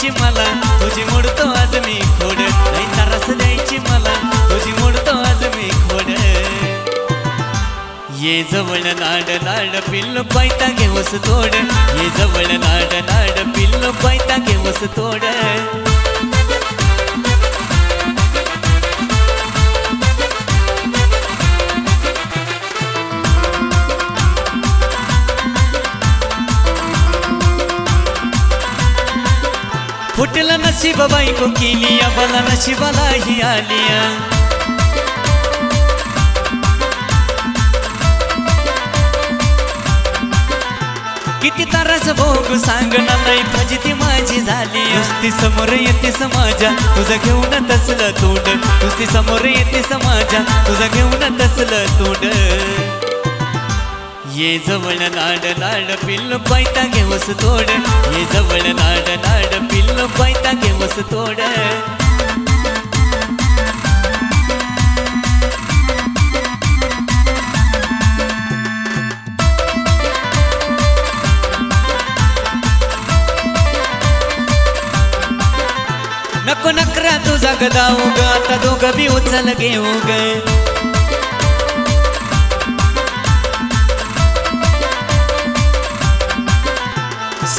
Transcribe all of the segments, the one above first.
द्यायची मला. तुझी मोडतो आज मी खोड. काही रस द्यायची मला. तुझी मोडतो आज मी खोड. ये जवळ नाड नाड पिल्लू पायता घेऊस तोड. ये जवळ नाड नाड पिल्लू पायता घेऊस तोड. फुटलं नशीब बायको केली बला नशिबाला ही आलिया किती तारास भोग सांगणार नाही फजिती माझी झाली. नुसती समोर येते समाजा तुझं घेऊन तसलं तोंड. नुसती समोर येते समाजा तुझं घेऊन तसलं तोंड. ये जवळ लाड लाड पिल्ल पायता घेवस तोड. ये जवळ लाड लाड पिल्ल पायता घेवस तोड. नको नकरा तुझा गदाऊ ग आता दोघं बी उचल घेऊ ग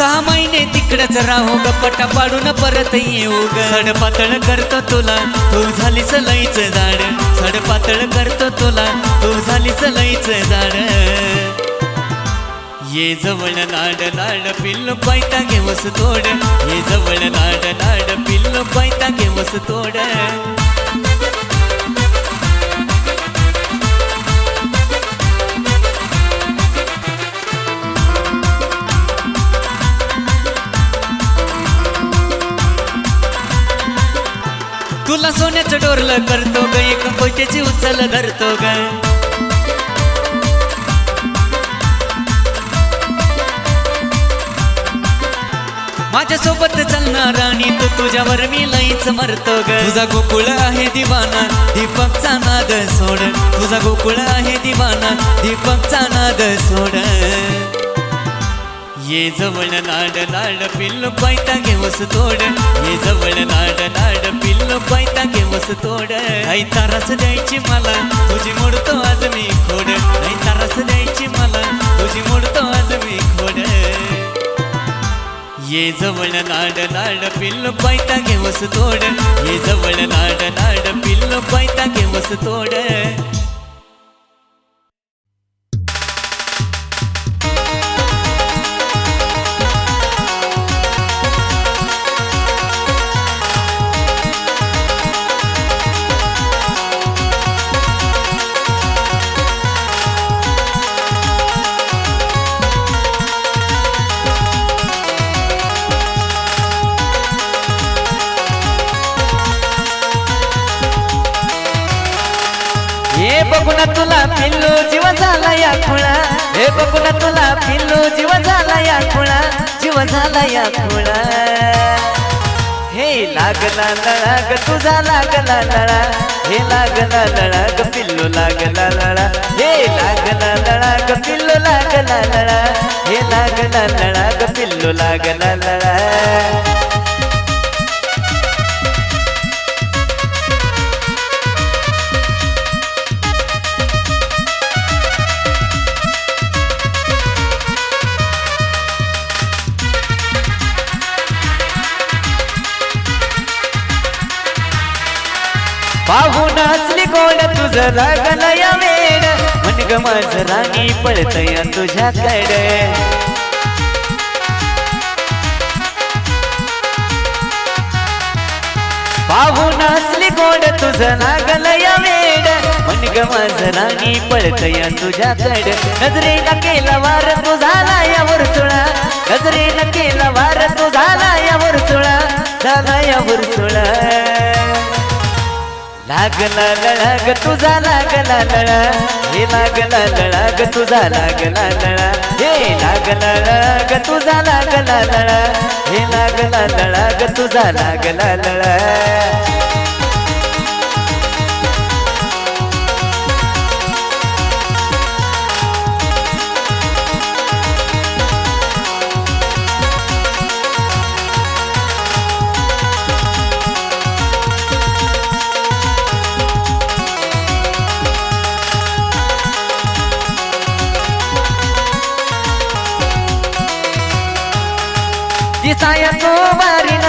सहा महिने तिकडच राहू ग पटा पाडून परत येऊ ग. सड पातळ करतो तुला तू झाली सलईच झाड सड पातळ करतो तुला तू झाली सलईच झाड ये जवळ लाड लाड पिल्लू पायता घेवस तोड. ये जवळ लाड लाड पिल्लू पायता घेवस तोड. सोन्याचं करतो ग एक कोयत्याची उचल धरतो ग. माझ्या सोबत चालणार आणि तू तुझ्यावर मी लईच मरतो ग. तुझा गोकुळ आहे दिवाना दीपकचा नाद सोड. तुझा गोकुळ आहे दिवाना दीपकचा नाद सोड. ये जवळ लाड लाड पिल्लू पायता घेऊस तोड. ये जवळ तोड काही तारास द्यायची मला तुझी मोडतो आज मी खोड. काही तारास द्यायची मला तुझी मोडतो आज मी खोड. ये जवळ नाड नाड पिल्ल पायता घेवस तोड. ये जवळ नाड नाड पिल्ल पायता घेवस तोड. हे तुला पिल्लू जीव झाला या खुळा. हे बघून तुला पिल्लू जीव झाला या खुळा. जीव झाला या खुळा. हे लागला लळाग तुझा लागला लळा. हे लागला लळाग पिल्लू लागला लळा. हे लागला लळाग पिल्लू लागला लळा. हे लागला लळाग पिल्लू लागला लळा. पाहून असली गोड तुझं लागल या वेळ मन ग माझं राणी पळतय तुझ्याकडे. पाहून असली गोड तुझं लागल या वेळ मन ग माझं राणी पळतय तुझ्याकडे. नजरेला केला वार तू झाला या वरसुळा नजरेला केला वार तू झाला या वर्तुळा झाला या वर्तुळा लागला लळा तुझा लागला लळा. हे लागला लळा तुझा लागला लळा. हे लागला लळा तुझा लागला लळा. हे लागला लळा तुझा लागला लळा.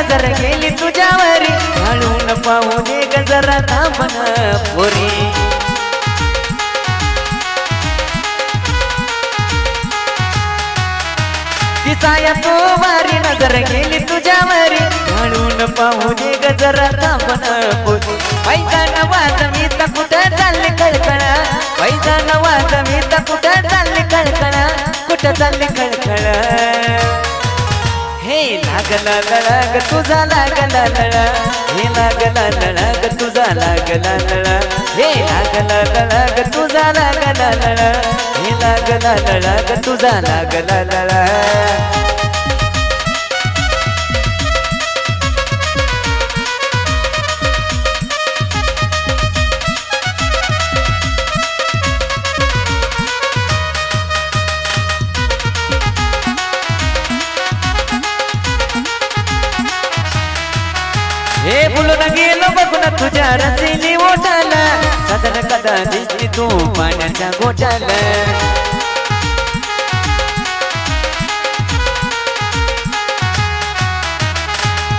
नजर गेली तुझ्यावरी. घालून पाहू दे ग जरा थांबन पोरी. दिसाया तो वारी नजर गेली तुझ्यावरी. घालून पाहू दे ग जरा थांबन पोरी. पैजान वाज मी तर कुठं चालले कळकळ पैजान वाज मी तर कुठं चालले कळकळ कुठं चालले कळकळ लागला लळग तुझा लागला लळ हे लागला लळग तुझा लागला लळ हे लागला लळग तुझा लागला लळ हे लागला लळग तुझा लागला लळ दिसती तू पाण्याच्या गोठाला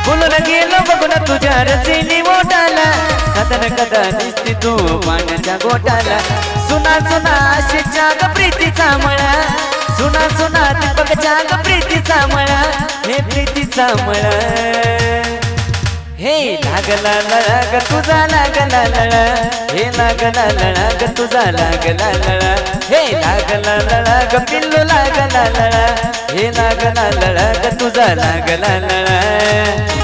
बोलून गेलो बघून तुझ्या रसिली मोठाला सदन कदा दिसली तू पाण्याच्या घोटाला सुना सुना आशीच्या प्रीतीचा मळा सुना सुना दीपकच्या ग प्रीतीचा मळा हे प्रीतीचा मळा हे लागला लळग तुझा लागला लळा. हे लागला लळग तुझा लागला लळा. हे लागला लळग पिल्लू लागला लळा. हे लागला लळग तुझा लागला लळा.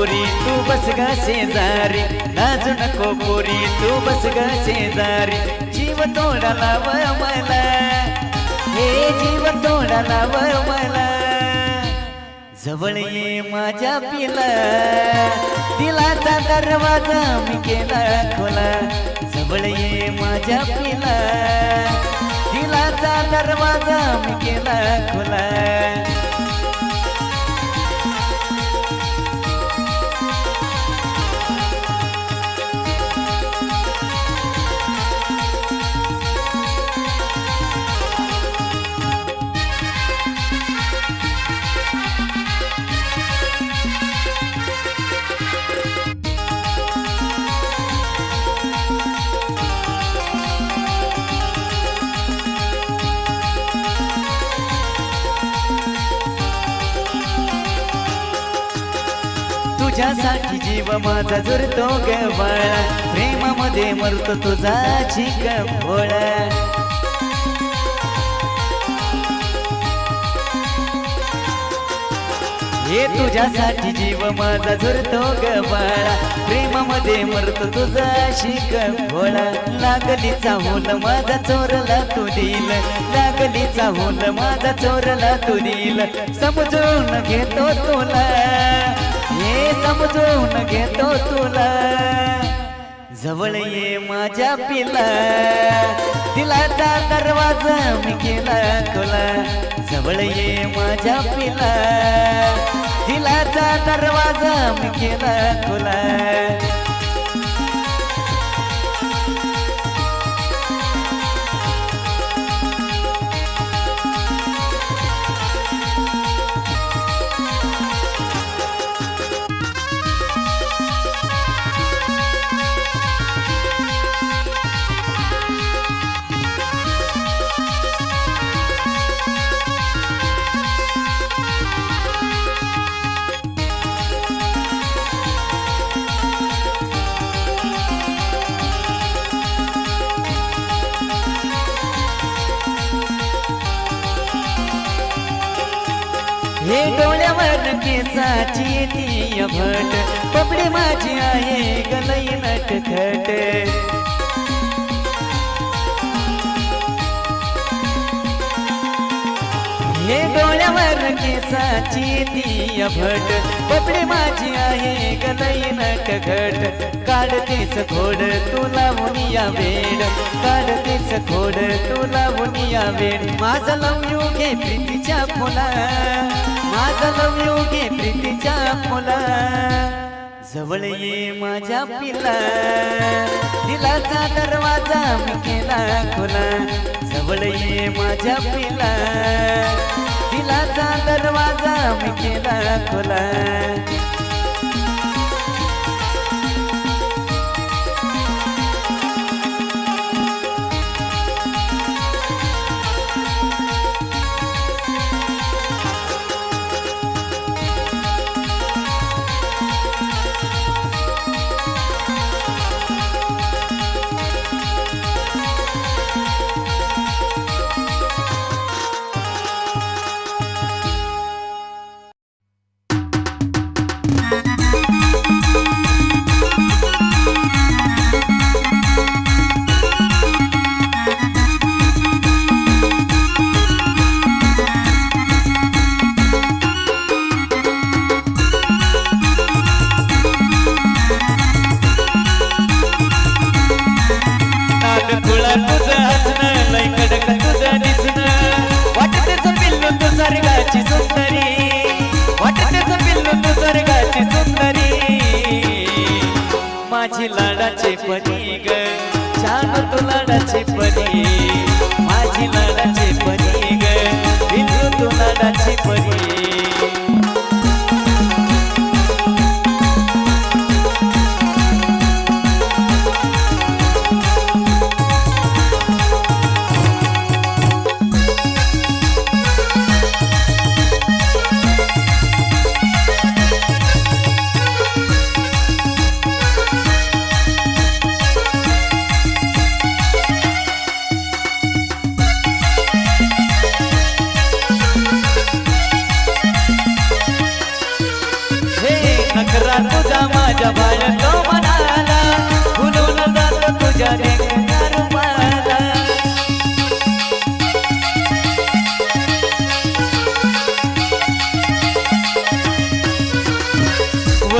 पोरी तू बस ग शेजारी. नाचू नको पोरी तू बस ग शेजारी. जीव तोडा लाव मला हे जीव तोडा लाव मला जवळ ये माझ्या पिला. दिलाचा दरवाजा मी केला खोला. जवळ ये माझ्या पिला. दिलाचा दरवाजा मी केला खोला. तुझ्यासाठी जीव माझा जुरतो ग बाळा. प्रेमामध्ये मरतो तुझा चिक भोळा. हे तुझ्यासाठी जीव माझा झुरतो ग बाळा. प्रेमामध्ये मरतो तुझा शिक भोळा. लागली हुल माझा चोरला तू दिल. लागली हुल माझा चोरला तू दिल. समजून घेतो तुला. समजून घेतो तुला. जवळ ये माझ्या पिला. दिलाचा दरवाजा मी केला तुला जवळ ये माझ्या पिला. दिलाचा दरवाजा मी केला तुला हे डोळ्यावर केसाची ती भट. पपडी माझी आहे गलई नटखट हे डोळ्यावर केसाची ती भट. पपडी माझी आहे गलई नटखट काढतेच खोड तुला मुनिया वेड. काढतेच खोड तुला मुनिया वेड. माझं लव घे प्रीतीच्या फुला माझा लव योगे प्रीतीच्या मुला. जवळ ये माझ्या पिला. दिलाचा दरवाजा मी केला खुला. जवळ ये माझ्या पिला. दिलाचा दरवाजा मी केला खुला.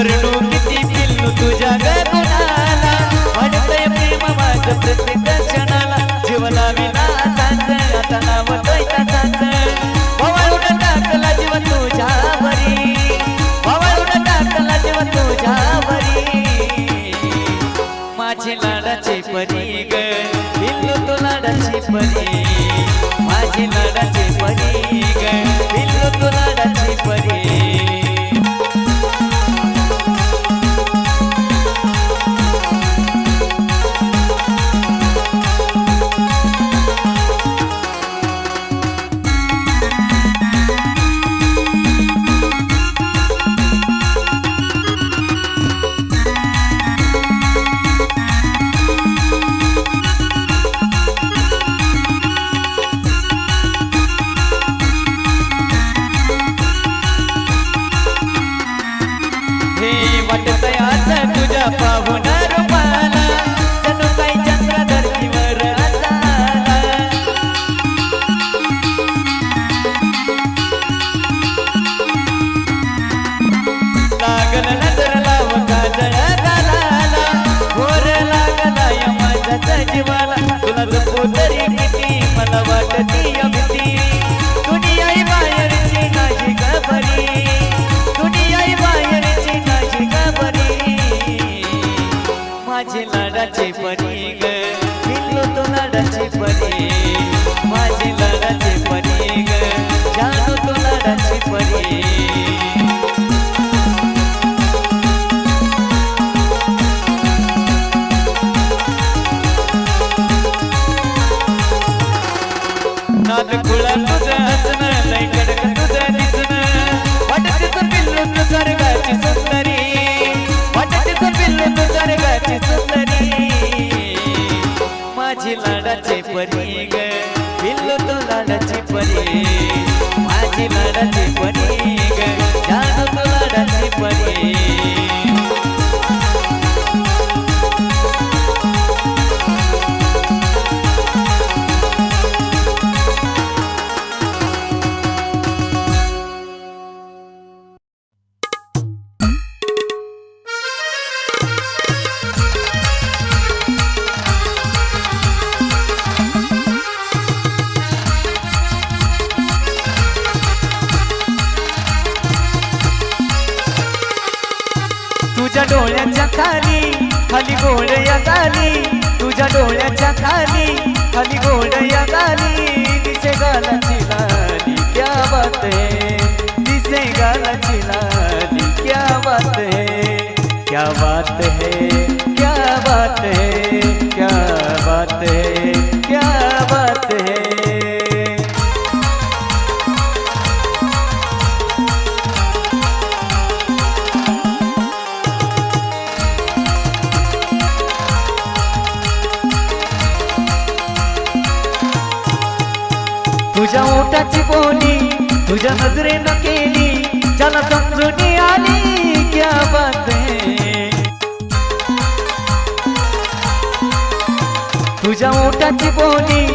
वरडू किती पिल्लू तुझ्या गगनाला वाढतंय प्रेम माझं प्रत्येक क्षणाला. जीवना विना असाच आता नाव टाकला जीव टाकला जीव माझी लाडाची परी ग पिल्लू तू लाडाची परी. माझी लाडाची परी ग पिल्लू तू लाडाची परी. जीवाला. तुला जपू तरी किती मला वाटती अभिती. दुनियाई बाहेरची माझी खबरी दुनियाई बाहेरची माझी खबरी माझे लाडाचे परी लाडाची सुंदरी. माझी लाडाची परी ग. पिल्लू तो लाडाची परी. माझी लाडाची परी तुझ्या डोळ्याच्या खाली खाली गोळ्या गाली तुझ्या डोळ्याच्या खाली खाली गोळ्या गाली दिसे गालाची लाली क्या बात है. दिसे गालाची लाली क्या बात है. क्या बात है क्या बात है. ओठाची बोली तुझ्या नजरेनं केली ज्याला समजून आली क्या बात है? तुझ्या ओठाची बोली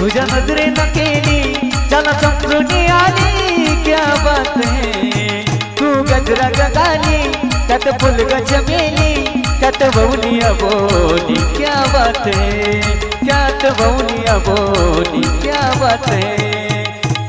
तुझ्या नजरेनं केली ज्याला समजून आली क्या बात है? तू गजरा गगाली त्यात फुलग जमेली त्यात बवली बोली क्या बात है? त्यात बवली बोली क्या बात है?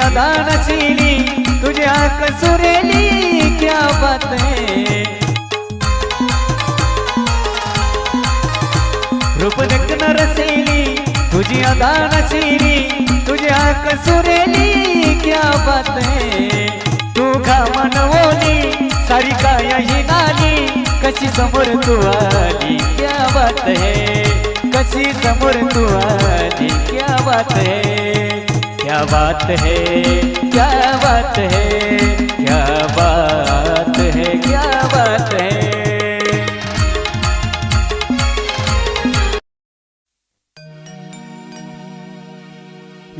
अदान नसेली तुझे आक सुरेली, क्या बात है? रूप देखणं रसेली, तुझी अदान नसेली तुझे आक सुरेली, क्या बात है? तू घामन ओली, सारी काय ही नाली कशी समोर तू आली क्या बात है? कशी समोर तू आली क्या बात है? बात है क्या बात है क्या बात है क्या बात है।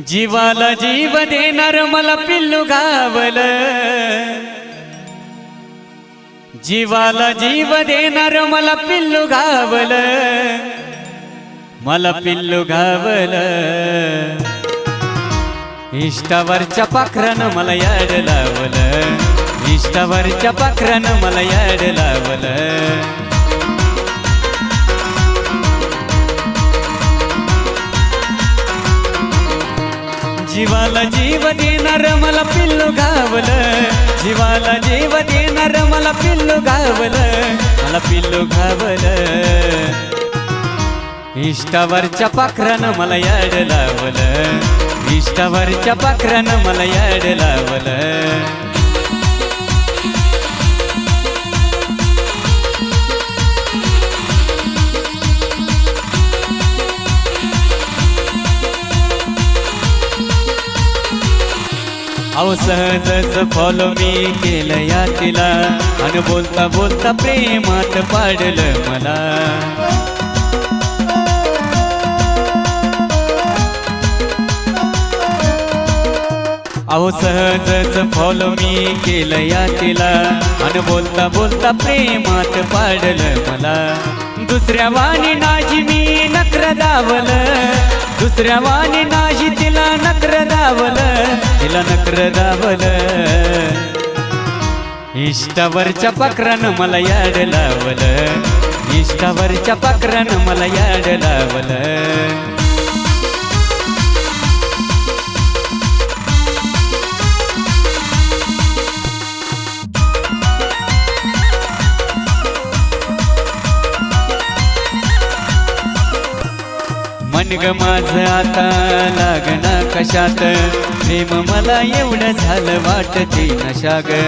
जीवाला जीव देणार मला पिल्लू गावल। जीवाला जीव देणार मला पिल्लू गावल। मला पिल्लू गावल। इष्टावरच्या पाखरानं मला याड लावलं. इष्टावरच्या पाखरानं मला याड लावलं. जीवाला जीव देणार मला पिल्लू गावलं. जीवाला जीव देणार मला पिल्लू गावलं. मला पिल्लू गावलं. इष्टावरच्या पाखरानं मला याड लावलं. इष्टावरच्या पाखरानं मला याड लावलं. अहो सहजच फॉलो मी केलं या तिला आणि बोलता बोलता प्रेमात पाडलं मला. अहो सहजच फॉलो मी केलं या तिला आणि बोलता बोलता प्रेमात पाडलं मला. दुसऱ्या वाणी नाजी मी नखर दावलं. दुसऱ्या वाणी नाजी तिला नखर दावलं. तिला नखर दावलं. इष्टावरच्या पाखरानं मला याड लावलं. इष्टावरच्या पाखरानं मला याड लावलं. मन ग माझं आता. लागना कशात? प्रेम मला एवढं झालं वाटते नशा ग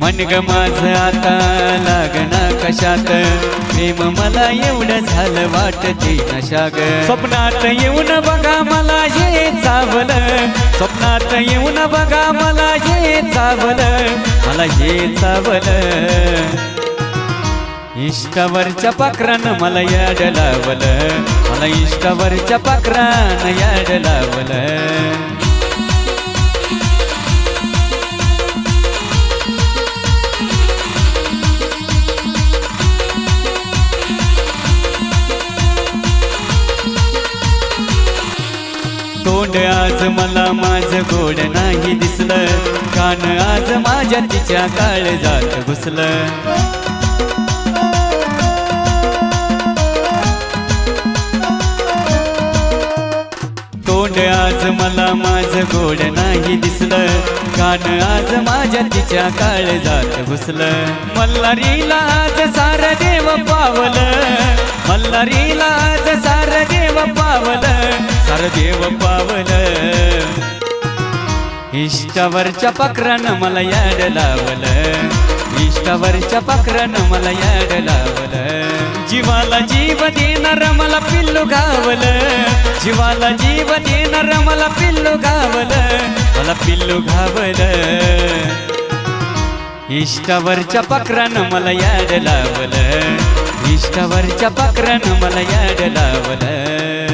मन ग माझं आता. लागना कशात? प्रेम मला एवढं झालं वाटते नशा ग स्वप्नात येऊन बघा मला हे चावलं. स्वप्नात येऊन बघा मला हे चावलं मला हे चावलं. इष्टावरच्या पाखरानं मला याड लावलं मला इष्टावरच्या पाखरानं याड लावलं. तोंड आज मला माझ गोड नाही दिसलं. कान आज माझ्या तिच्या काळ जात घुसलं. तोंड आज मला माझ गोड नाही दिसलं. कान आज माझ्या तिच्या काळ जात घुसलं. मल्हारीला आज सार देव पावलं. मल्हारीला आज सार देव पावलं. देव पावल इष्टावरच्या पाखरानं मला याड लावलं. इष्टावरच्या पाखरानं मला याड लावलं. जीवाला जीव देणार मला पिल्लू गावलं. जीवाला जीव देणार मला पिल्लू गावलं. मला पिल्लू गावलं. इष्टावरच्या पाखरानं मला याड लावलं. इष्टावरच्या पाखरानं मला याड लावलं.